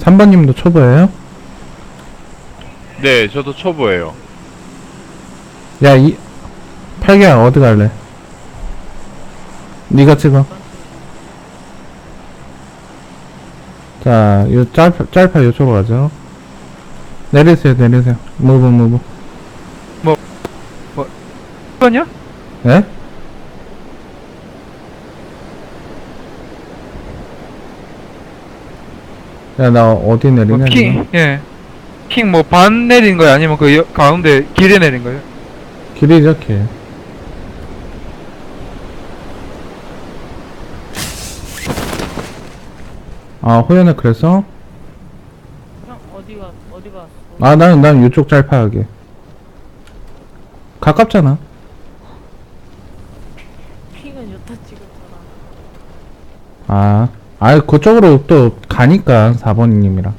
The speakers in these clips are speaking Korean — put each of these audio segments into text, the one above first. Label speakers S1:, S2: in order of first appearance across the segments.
S1: 3번님도 초보예요?
S2: 네, 저도 초보예요.
S1: 야, 이, 팔기야, 어디 갈래? 니가 찍어. 자, 요 짤파, 짤파 이쪽으로 가죠. 내리세요, 내리세요. 무브, 무브.
S3: 1번이요?
S1: 예? 야, 나 어디 내리냐?
S3: 뭐? 킹, 예. 킹 뭐 반 내린 거예요? 아니면 그 여- 가운데 길에 내린 거예요?
S1: 길이죠, 길. 아, 호연아, 그랬어?
S4: 형 어디가 어디 갔어?
S1: 아, 난, 난 이쪽 짤파하게. 가깝잖아.
S4: 핑은 여타 찍었잖아.
S1: 아, 아, 그쪽으로 또 가니까, 4번님이랑.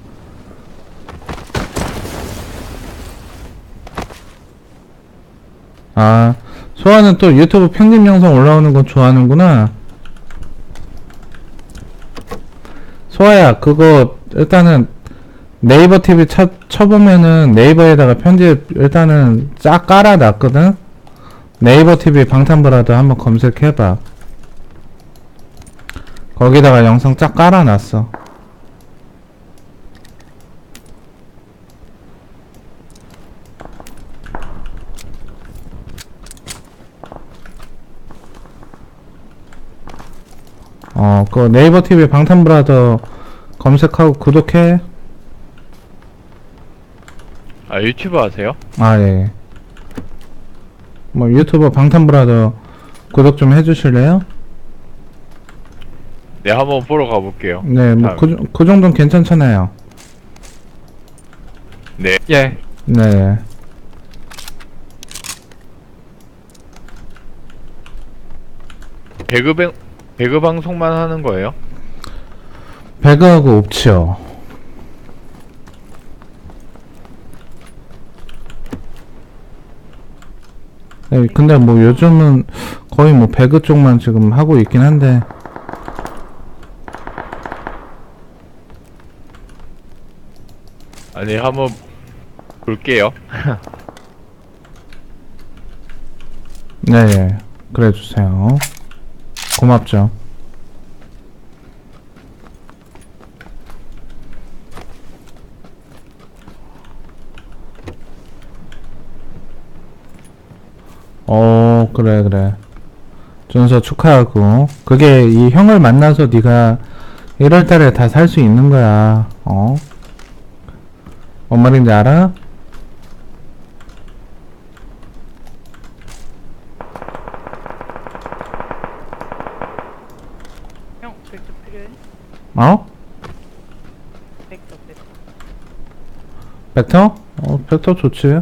S1: 아, 소아는 또 유튜브 편집 영상 올라오는 거 좋아하는구나. 소아야, 그거, 일단은, 네이버 TV 쳐, 쳐보면은 네이버에다가 편집 일단은 쫙 깔아놨거든? 네이버 TV 방탄브라더 한번 검색해봐. 거기다가 영상 쫙 깔아놨어. 어, 그 네이버 TV 방탄브라더 검색하고 구독해.
S2: 아, 유튜브 하세요?
S1: 아, 예. 뭐 유튜버 방탄브라더 구독 좀 해주실래요?
S2: 네, 한번 보러 가볼게요.
S1: 네, 뭐
S2: 아.
S1: 그, 그 정도는 괜찮잖아요.
S2: 네.
S3: 예.
S1: 네.
S2: 배그, 뱅, 배그 방송만 하는 거예요?
S1: 배그하고 옵치요. 네, 근데 뭐 요즘은 거의 뭐 배그 쪽만 지금 하고 있긴 한데
S2: 아니, 한번 볼게요.
S1: 네, 그래 주세요. 고맙죠. 어, 그래 그래. 준서 축하하고. 그게 이 형을 만나서 네가 1월 달에 다 살 수 있는 거야. 어? 뭔 말인지 알아?
S4: 형 백조 필요해?
S1: 어?
S4: 백조 백조.
S1: 벡터? 어, 벡터 좋지.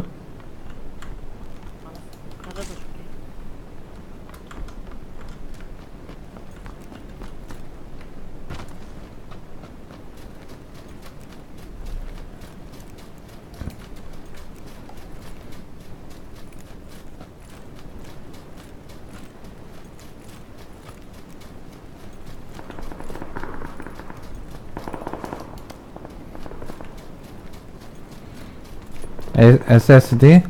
S1: SSD,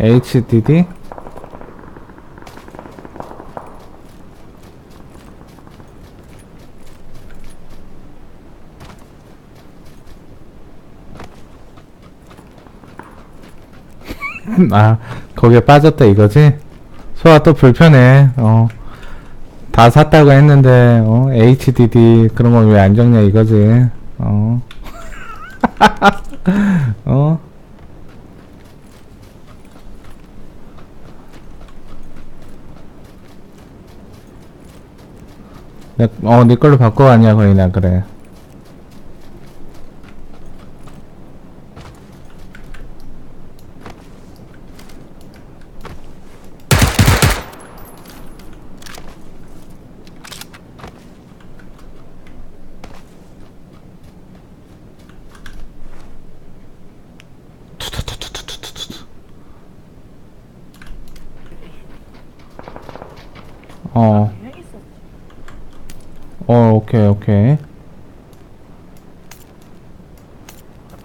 S1: HDD, 아 거기에 빠졌다 이거지? 소아 또 불편해. 어. 다 샀다고 했는데 어, HDD 그런 건 왜 안 적냐 이거지. 어. 어? 내, 어, 네 걸로 바꿔 왔냐, 거의 나, 그래.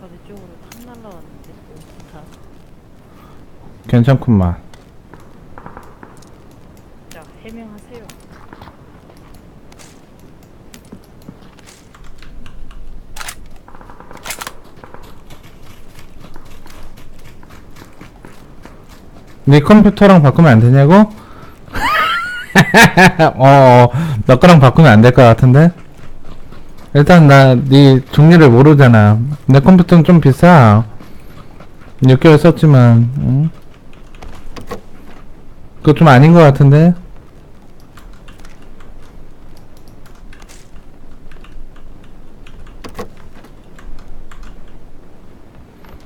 S4: 아까 내
S1: 쪽으로 탁 날라왔는데 좋다 괜찮구만.
S4: 자 해명하세요
S1: 네 컴퓨터랑 바꾸면 안 되냐고? 어, 어, 너 거랑 바꾸면 안 될 것 같은데? 일단 나 네 종류를 모르잖아. 내 컴퓨터는 좀 비싸. 6개월 썼지만, 응? 그거 좀 아닌 것 같은데?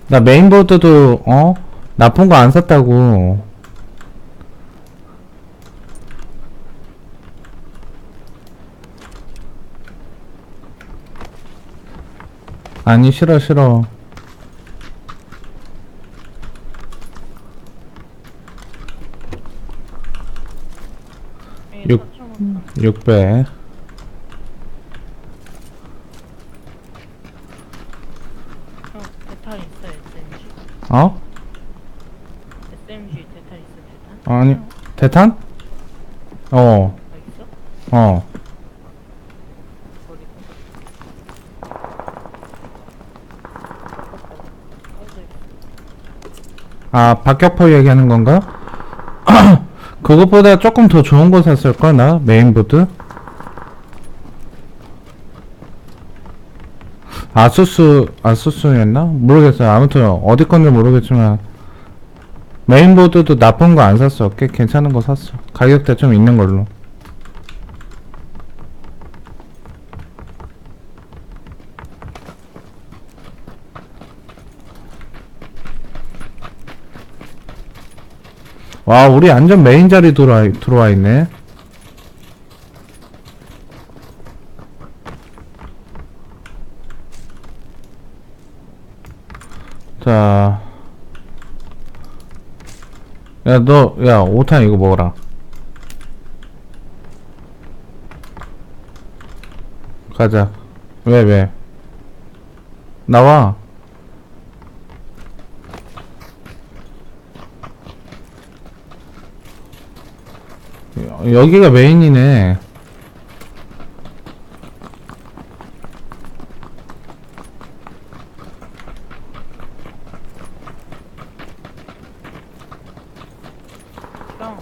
S1: 나 메인보드도, 어? 나쁜 거 안 샀다고. 아니, 싫어, 싫어.
S4: 예,
S1: 육-
S4: 4,000원.
S1: 600.
S4: 형, 대탄 있어, SMG?
S1: 어?
S4: SMG 대탄 있어, 대탄?
S1: 아니, 대탄? 어,
S4: 아, 있어?
S1: 어.
S4: 어디? 어디?
S1: 아, 박격포 얘기하는 건가? 그것보다 조금 더 좋은 거 샀을까, 나? 메인보드? 아수스, 아수스였나? 모르겠어요. 아무튼, 어디 건지 모르겠지만, 메인보드도 나쁜 거 안 샀어. 꽤 괜찮은 거 샀어. 가격대 좀 있는 걸로. 와, 우리 완전 메인 자리 들어와, 들어와 있네. 자. 야, 너, 야, 5탄 이거 먹어라. 가자. 왜, 왜? 나와. 여- 여기가 메인이네.
S4: 형,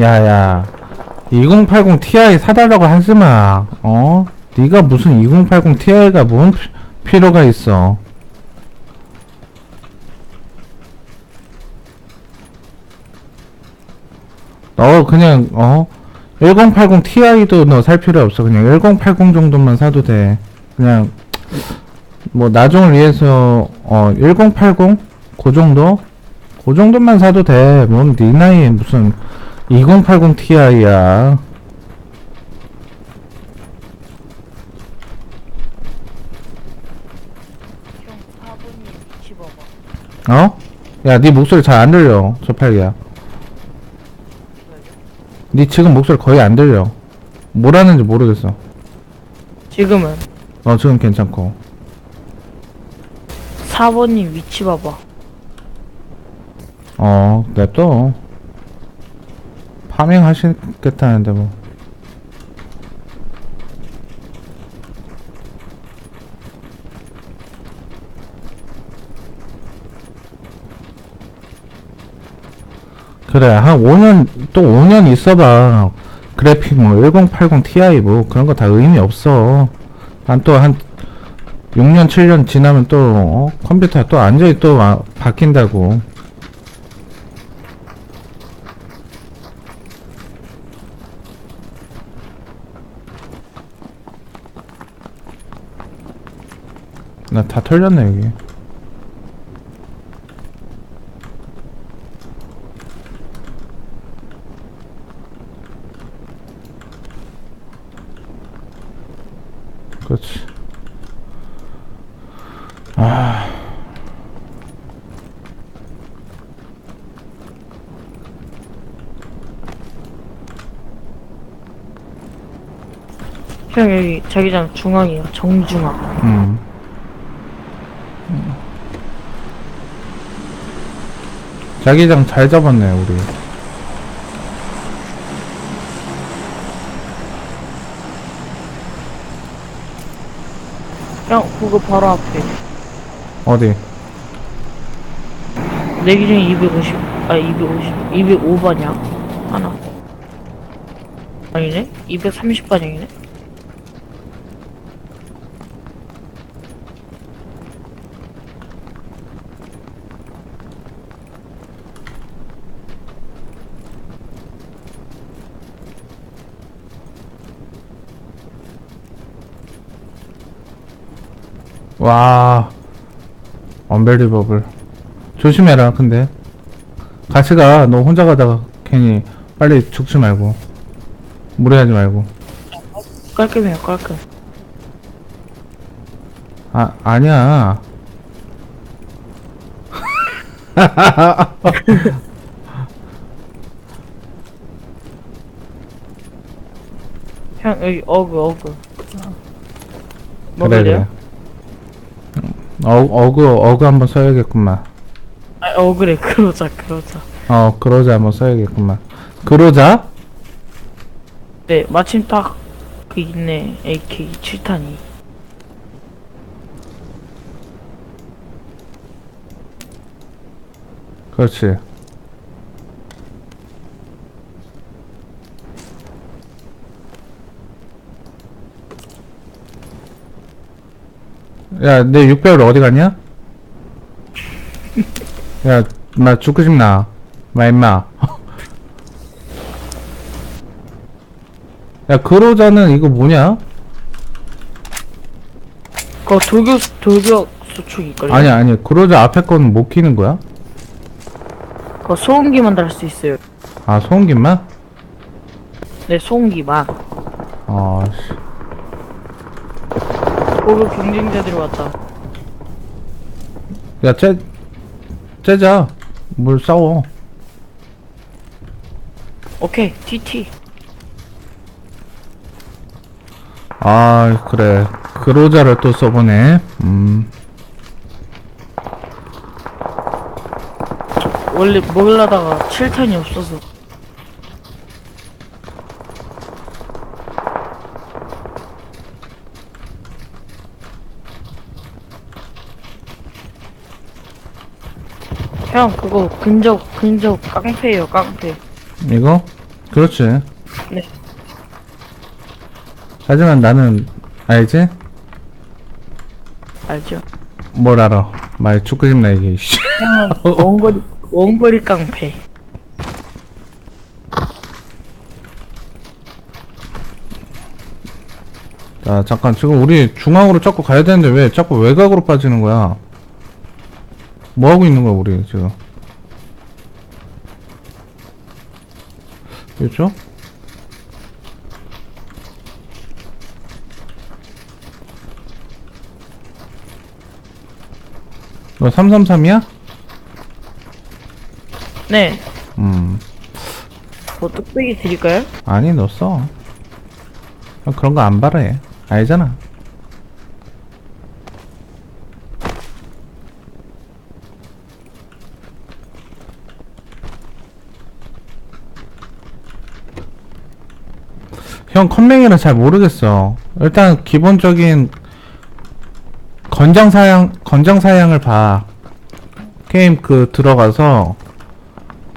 S1: 야야 2080 Ti 사달라고 하지마 어? 네가 무슨 2080 Ti가 뭔 피- 필요가 있어 너 그냥 어? 1080 Ti도 너 살 필요 없어 그냥 1080 정도만 사도 돼 그냥 뭐 나중을 위해서 어 1080? 그 정도? 그 정도만 사도 돼. 뭔네 나이에 무슨 2080 Ti야.
S4: 형 4번님 위치 봐봐.
S1: 어? 야, 네 목소리 잘 안 들려. 저팔이야. 네 지금 목소리 거의 안 들려. 뭐라는지 모르겠어.
S4: 지금은
S1: 어, 지금 괜찮고.
S4: 4번님 위치 봐봐.
S1: 어, 냅둬. 파밍 하시겠다는데 뭐. 그래, 한 5년, 또 5년 있어봐. 그래픽 뭐, 1080 Ti 뭐, 그런 거 다 의미 없어. 난 또 한 6년, 7년 지나면 또, 어? 컴퓨터 또 완전히 또 와- 바뀐다고. 나 다 털렸네, 여기.
S4: 형 여기 자기장 중앙이요. 정중앙.
S1: 음. 자기장 잘 잡았네 우리
S4: 형 그거 바로 앞에
S1: 어디
S4: 내 기준 250, 아 250, 205반이야 하나 아니네? 230반이네?
S1: 와. 언벨리버블 조심해라 근데. 같이 가너 혼자 가다가 괜히 빨리 죽지 말고. 무리하지 말고.
S4: 깔끔해요 깔끔.
S1: 아 아니야.
S4: 형 여기 어그 어그.
S1: 그래
S4: 먹을래요?
S1: 그래 어, 어그 어그 한번 써야겠구만.
S4: 아 어그래 그러자 그러자.
S1: 어 그러자 한번 써야겠구만. 그러자?
S4: 네 마침 딱 그 있네. AK 7탄이.
S1: 그렇지 야, 내 6배율 어디 갔냐? 야, 나 죽고 싶나? 마, 임마. 야, 그러자는 이거 뭐냐?
S4: 그거 돌격 돌격 수축 있걸요?
S1: 아니, 아니, 그러자 앞에 거는 못 키는 거야?
S4: 그거 소음기만 달 수 있어요
S1: 아, 소음기만?
S4: 네 소음기만
S1: 아, 씨.
S4: 고급 경쟁자들이 왔다
S1: 야, 째, 째자. 뭘 싸워.
S4: 오케이 TT
S1: 아, 그래. 그로자를 또 써보네. 음.
S4: 원래 먹으려다가 7탄이 없어서 형 그거 근접 근접 깡패예요 깡패
S1: 이거? 그렇지.
S4: 네.
S1: 하지만 나는, 알지?
S4: 알죠?
S1: 뭘 알아. 말 죽고 싶나, 이게, 씨.
S4: 형은 원거리 원거리 깡패
S1: 자, 잠깐. 지금 우리 중앙으로 자꾸 가야 되는데 왜 자꾸 외곽으로 빠지는 거야? 뭐 하고 있는 거야, 우리 지금? 그렇죠? 너 333이야?
S4: 네
S1: 음.
S4: 뭐 뚝배기 드릴까요?
S1: 아니, 너 써. 아, 그런 거 안 바래. 알잖아. 형 컴맹이라 잘 모르겠어. 일단 기본적인 건장 사양 건장 사양을 봐. 게임 그 들어가서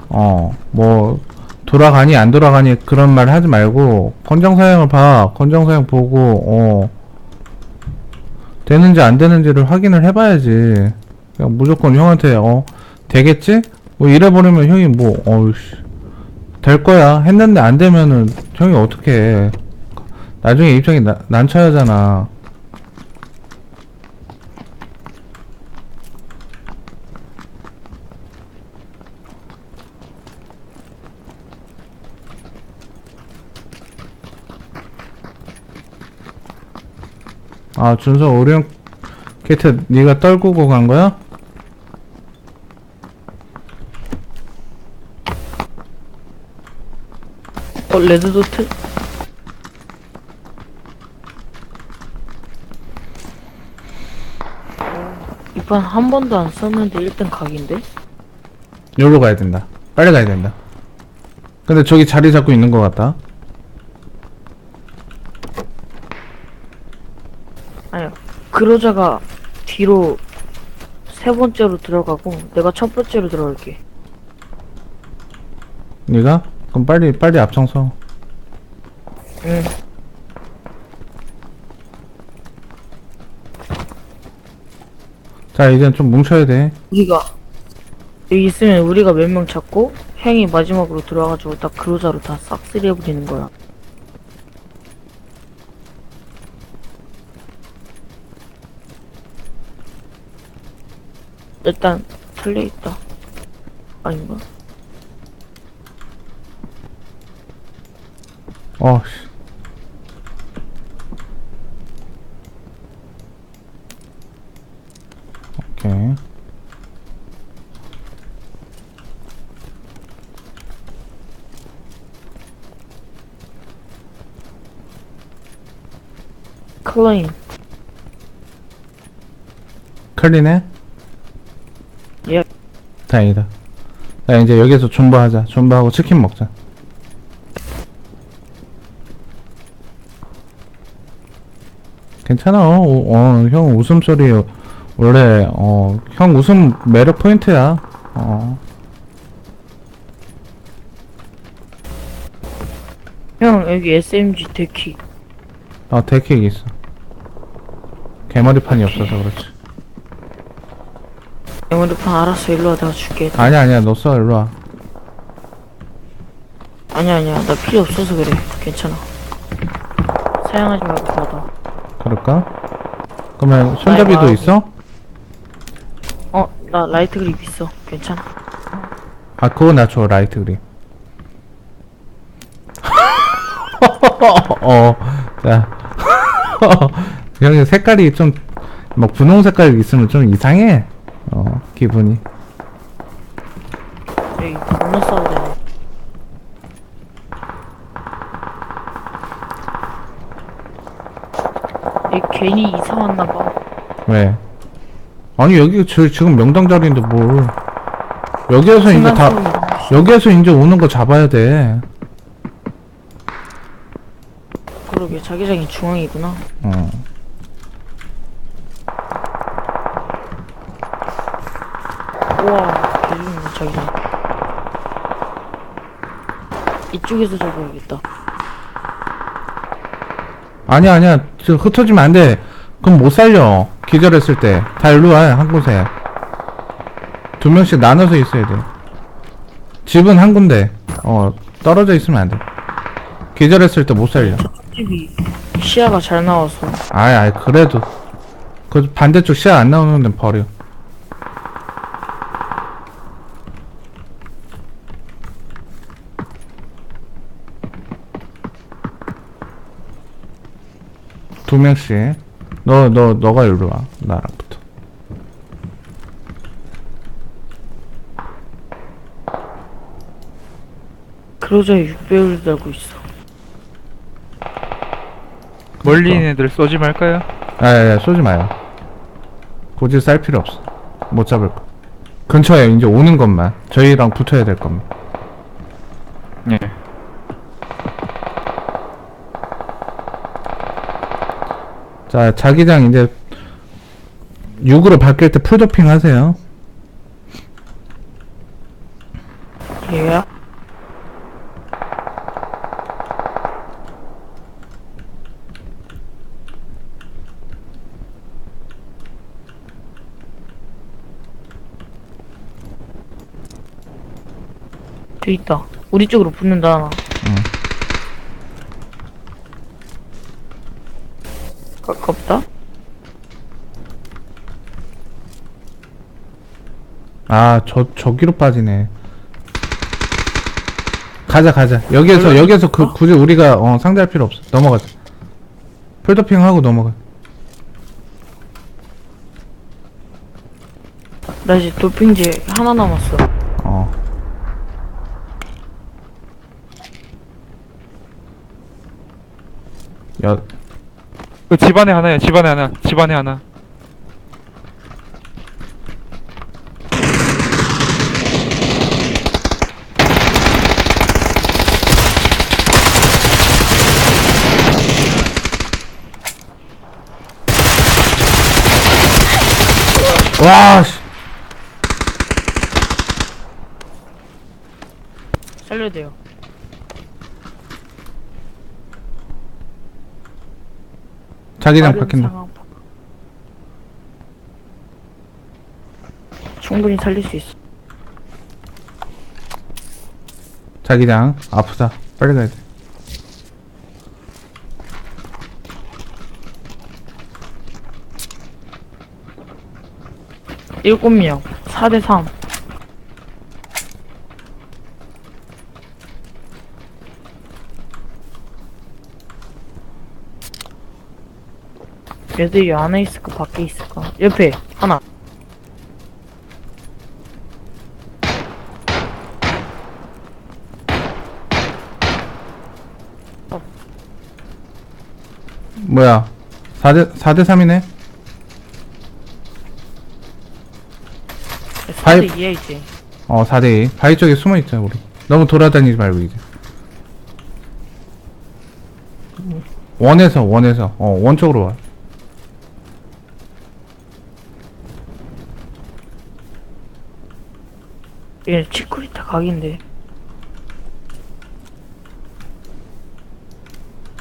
S1: 어 뭐 돌아가니 안 돌아가니 그런 말 하지 말고 건장 사양을 봐. 건장 사양 보고 어 되는지 안 되는지를 확인을 해봐야지. 그냥 무조건 형한테 어 되겠지? 뭐 이래 버리면 형이 뭐 어우씨 될 거야 했는데 안 되면은 형이 어떻게 해. 나중에 입장이 나, 난처하잖아. 아 준서 오리온 게이트 네가 떨구고 간 거야?
S4: 어 레드도트? 이판 한 번도 안 썼는데 1등 각인데?
S1: 여기로 가야 된다. 빨리 가야 된다. 근데 저기 자리 잡고 있는 것 같다.
S4: 아니야. 그로자가 뒤로 세 번째로 들어가고 내가 첫 번째로 들어갈게.
S1: 네가? 그럼 빨리 빨리 앞장서.
S4: 응.
S1: 자 이제 좀 뭉쳐야 돼.
S4: 우리가 여기 있으면 우리가 몇 명 잡고 형이 마지막으로 들어와가지고 딱 그로자로 다 싹쓸이 해버리는 거야. 일단 틀려 있다. 아닌가?
S1: 어. 씨. 오케이.
S4: 클레임.
S1: 클리네?
S4: 예.
S1: 다행이다. 자 이제 여기서 존버하자. 존버하고 치킨 먹자. 괜찮아. 어, 어, 형 웃음소리 원래 어, 형 웃음 매력 포인트야. 어.
S4: 형 여기 SMG 데키.
S1: 아, 데킥 있어. 개머리판이 없어서 그렇지.
S4: 에머리판 알았어 일로 와 내가 줄게.
S1: 아니야, 아니야. 너 써, 일로 와.
S4: 아니야 아니야 나 필요 없어서 그래. 괜찮아. 사용하지 말고 받아.
S1: 그럴까? 그러면 손잡이도
S4: 아이고.
S1: 있어?
S4: 어 나 라이트 그립 있어. 괜찮아.
S1: 아, 그거 나 줘, 라이트 그립. 어, 자. 여기 색깔이 좀, 막 분홍 색깔 있으면 좀 이상해. 어, 기분이.
S4: 여기 겁나 싸워야 되네. 이 괜히 이사 왔나봐.
S1: 왜? 아니, 여기 저, 지금 명당 자리인데 뭘. 여기에서 이제 다, 여기에서 이제 오는 거 잡아야 돼.
S4: 그러게 자기장이 중앙이구나.
S1: 어.
S4: 우와 개좋네 자기장. 이쪽에서 잡아야겠다.
S1: 아니야, 아니야. 저 흩어지면 안 돼. 그럼 못 살려. 기절했을 때. 다 일로 와, 한 곳에. 두 명씩 나눠서 있어야 돼. 집은 한 군데. 어, 떨어져 있으면 안 돼. 기절했을 때 못 살려.
S4: 집이 시야가 잘 나와서
S1: 아이, 아이, 그래도. 그 반대쪽 시야 안 나오는 데 버려. 두 명씩. 너, 너, 너가 일로 와. 나랑부터.
S4: 그러자에 6배율 달고 있어.
S3: 멀리 있는 애들 쏘지 말까요?
S1: 아, 야, 야, 쏘지 마요. 고지 쌀 필요 없어. 못 잡을 거. 근처에 이제 오는 것만. 저희랑 붙어야 될 것만.
S3: 예.
S1: 자, 자기장 이제 6으로 바뀔 때 풀도핑 하세요.
S4: 얘야? 저 있다. 우리 쪽으로 붙는다 하나. 가깝다?
S1: 아, 저, 저기로 빠지네. 가자, 가자. 여기에서, 여기에서 그, 굳이 우리가, 어, 상대할 필요 없어. 넘어가자. 풀도핑 하고 넘어가.
S4: 나 이제 도핑제 하나 남았어.
S1: 어. 야,
S3: 그 집안에 하나야 집안에 하나 집안에 하나
S1: 와, 씨.
S4: 살려야 돼요.
S1: 자기장
S4: 빠른
S1: 바뀐다.
S4: 상황 충분히 살릴 수 있어.
S1: 자기장 아프다. 빨리 가야 돼.
S4: 일곱 명, 4대 3. 얘들이 안에 있을까 밖에 있을까? 옆에 하나.
S1: 뭐야? 4대 4대 3이네.
S4: 4대
S1: 파이-
S4: 2야 이제.
S1: 어, 4대 2. 바위 쪽에 숨어 있자, 우리. 너무 돌아다니지 말고 이제. 원에서 원에서 어, 원 쪽으로 와.
S4: 얘 치쿠리타 각인데.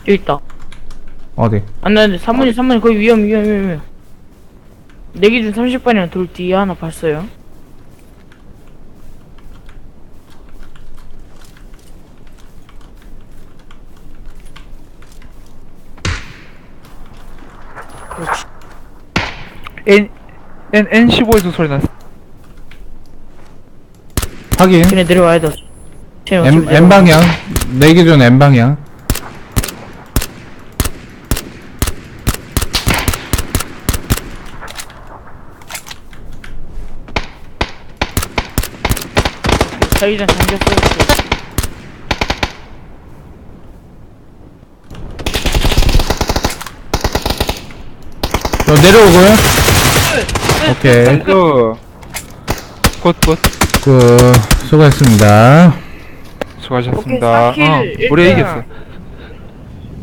S4: 여기 있다.
S1: 어디?
S4: 안돼 안돼 3번이 3번이 거의 위험 위험 위험 위험. 내 기준 30번이랑 돌 뒤에 하나 봤어요. 그렇지.
S3: N N N15에서 소리 났어.
S1: 확인.
S4: 걔네 내려와야 돼. 쟤네
S1: M,
S4: 어차피
S1: M
S4: 내려와.
S1: 방향. 내 기준 M 방향.
S4: 자기장 잠겼어.
S1: 너 내려오고요. 오케이.
S3: 그 굿굿
S1: 그 수고했습니다.
S3: 수고하셨습니다.
S4: 오케이,
S3: 어,
S4: 사킬
S3: 우리
S4: 일등.
S3: 이겼어.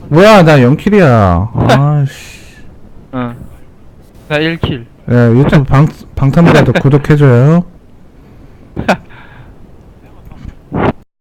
S1: 뭐야, 나 0킬이야. 아씨.
S3: 응. 나 1킬.
S1: 네, 유튜브 방 방탄부대도 구독해줘요.